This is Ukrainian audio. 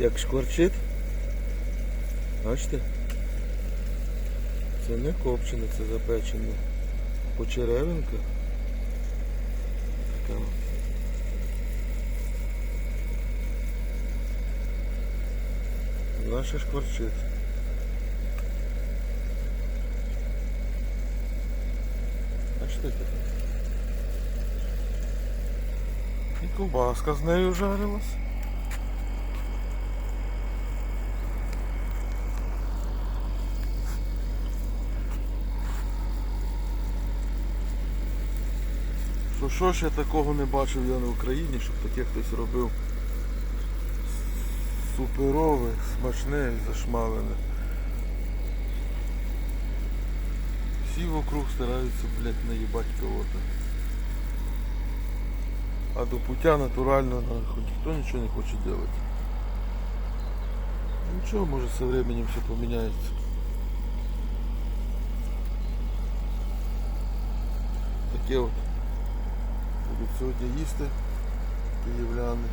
Як шкварчить. Бачите? Це не копчене, це запечене. Почеревинка. Така. от. Вона ще шкварчить. Бачите? І ковбаска з нею жарилась. Що що ж я такого не бачив я на Україні, щоб таке хтось робив суперове, смачне зашмалене. Всі вокруг стараються, блядь, наїбать кого-то. А до пуття натурально ніхто нічого не хоче делать. Нічого, може со временем все поміняється. Таке от сьогодні їсти київляни.